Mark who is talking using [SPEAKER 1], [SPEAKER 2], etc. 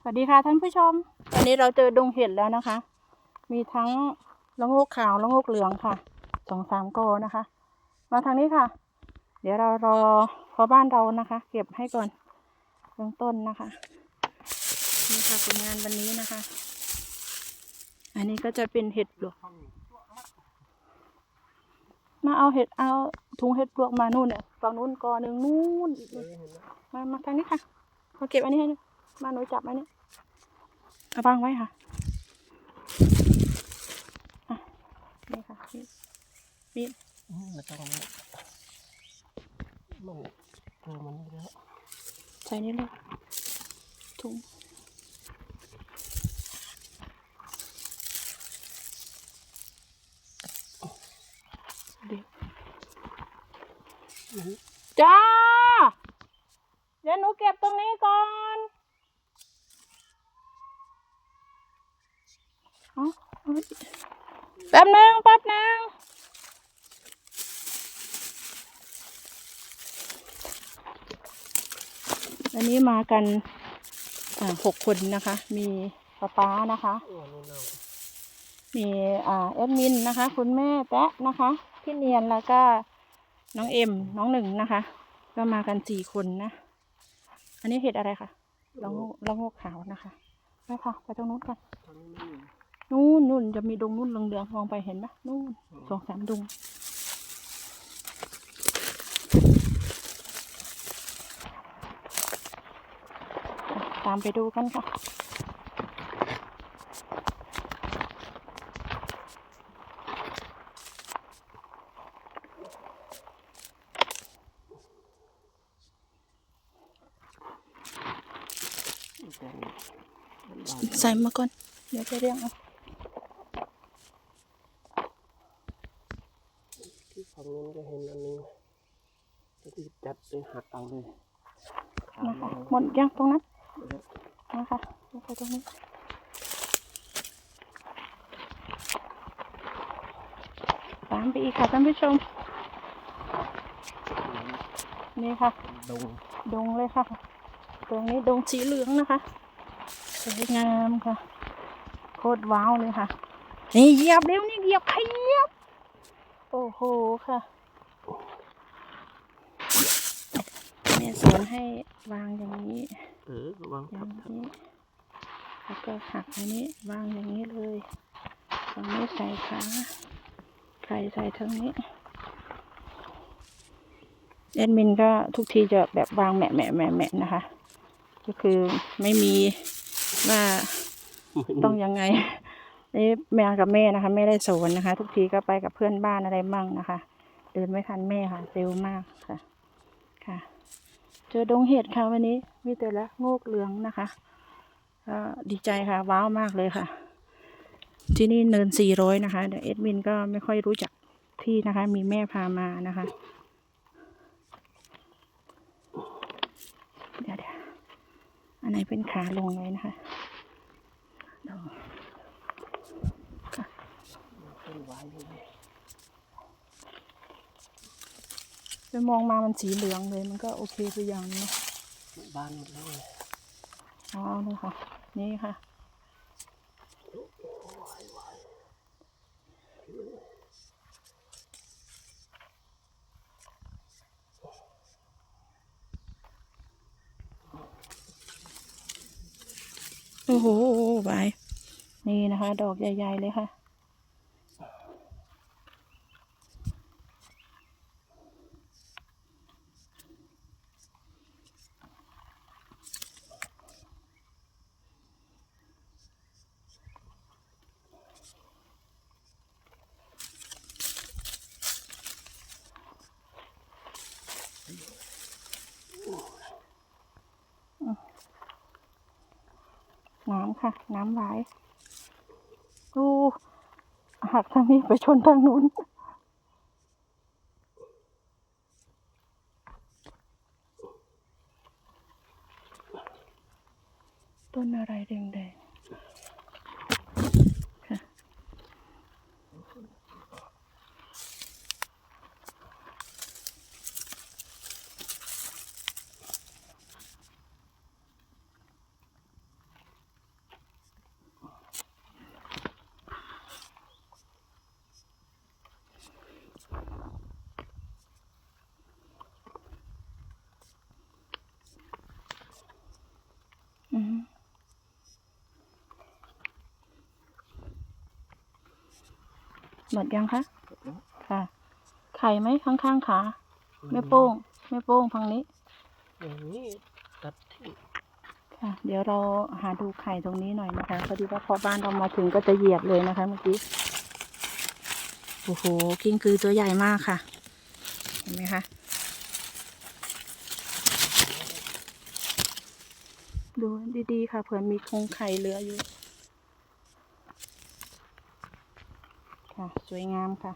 [SPEAKER 1] สวัสดีค่ะท่านผู้ชม วันนี้เราเจอดงเห็ดแล้วนะคะ มีทั้งละโงกขาวละโงกเหลืองค่ะสองสามโกนะคะ มาทางนี้ค่ะ เดี๋ยวเรารอพอบ้านเรานะคะ เก็บให้ก่อนเบื้องต้นนะคะนี่ค่ะผลงานวันนี้นะคะ อันนี้ก็จะเป็นเห็ดปลวก มาเอาเห็ดเอาถุงเห็ดปลวกมานู่นเนี่ยฝั่งนู้นกอหนึ่งนู่นอีกมามาทางนี้ค่ะ มาเก็บอันนี้ให้หน่อยมาหนูจับอันนี้เอาวางไว้ค่ะอะนี่ค่ะมีดมีด
[SPEAKER 2] อืมไม่ต้องมันเจอมันนี่แล้ว
[SPEAKER 1] ใส่นี่เลยถุงเดี๋ยว
[SPEAKER 2] มัน
[SPEAKER 1] จ้า เดี๋ยวหนูเก็บตรงนี้ก่อนอาเอแป๊บนึงแป๊บนึงอันนี้มากันหกคนนะคะ มีป๊าป๊านะคะ
[SPEAKER 2] อ้วนนี่เน่า
[SPEAKER 1] มีอ่าแอดมินนะคะ คุณแม่แตะนะคะ พี่เนียนแล้วก็น้องเอ็มน้องหนึ่งนะคะ ก็มากันสี่คนนะ อันนี้เห็ดอะไรคะละโงกละโงกขาวนะคะไปค่ะ ไปตรงนู้นก่อน
[SPEAKER 2] ตอนนี้ไม่มี
[SPEAKER 1] นู่นนู่นจะมีดงนู่นเหลืองๆมองไปเห็นไหมนู่นสองสามดงตามไปดูกันค่ะ
[SPEAKER 2] แต่มันบาน
[SPEAKER 1] ใส่มาก่อน เดี๋ยวจะเรียกเอา
[SPEAKER 2] ที่ฝั่งนู้นก็เห็นอันนึงก็ที่จัดเลยหักเอาเลยขา
[SPEAKER 1] นะ
[SPEAKER 2] มา
[SPEAKER 1] คะหมดยังตรงนั้นนะคะลงไปตรงนี้ตามไปอีกค่ะท่านผู้ชม นี่ค่ะ
[SPEAKER 2] ดง
[SPEAKER 1] ดงเลยค่ะ ตรงนี้ดงสีเหลืองนะคะ สวยงามค่ะ โคตรว้าวเลยค่ะ นี่เหยียบเร็วนี่เหยียบใครเหยียบ โอ้โหค่ะแม่สอนให้วางอย่างนี้
[SPEAKER 2] เออระวัง
[SPEAKER 1] อ
[SPEAKER 2] ทั
[SPEAKER 1] ย่า
[SPEAKER 2] บ
[SPEAKER 1] ง
[SPEAKER 2] ทับ
[SPEAKER 1] นี้แล้วก็หักอันนี้วางอย่างนี้เลยตรงนี้ใส่ขาไข่ใส่ทางนี้แอดมินก็ทุกทีจะแบบวางแหมะแหมะแหมะแหมะนะคะ ก็คือไม่มี ว่าต้องยังไงนี่แม่กับแม่นะคะ ไม่ได้สอนนะคะ ทุกทีก็ไปกับเพื่อนบ้านอะไรมั่งนะคะ เดินไม่ทันแม่ค่ะเร็วมากค่ะ ค่ะ เจอดงเห็ดค่ะวันนี้มีแต่ละโงกเหลืองนะคะก็ดีใจค่ะ ว้าวมากเลยค่ะ ที่นี่เนินสี่ร้อยนะคะเดี๋ยวเอ็ดมินก็ไม่ค่อยรู้จักที่นะคะ มีแม่พามานะคะ เดี๋ยวเดี๋ยวอัน ไหนเป็นขาลงเลยนะคะลง
[SPEAKER 2] ไป
[SPEAKER 1] มองมามันสีเหลืองเลย มันก็โอเคไปอย่างนี้
[SPEAKER 2] บานหมดเลย
[SPEAKER 1] อ๋อนี่ค่ะ นี่ค่ะ โอ้โหบาย นี่นะคะ ดอกใหญ่ ๆ เลยค่ะ น้ำ ค่ะ น้ำไหลดูหักทางนี้ไปชนทางนู้นต้นอะไรแดงๆ หมดยังคะค่ะ ไข่ไหมข้างๆขาแม่โป้งแม่โป้งฝั่งนี้
[SPEAKER 2] อย่างนี้ตัดทิ้ง
[SPEAKER 1] ค่ะ เดี๋ยวเราหาดูไข่ตรงนี้หน่อยนะคะพอดีว่าพอบ้านเรามาถึงก็จะเหยียบเลยนะคะเมื่อกี้โอ้โหกิ้งคือตัวใหญ่มากค่ะ เห็นไหมคะดูดีๆค่ะเผื่อมีโครงไข่เหลืออยู่ ค่ะ สวยงามค่ะ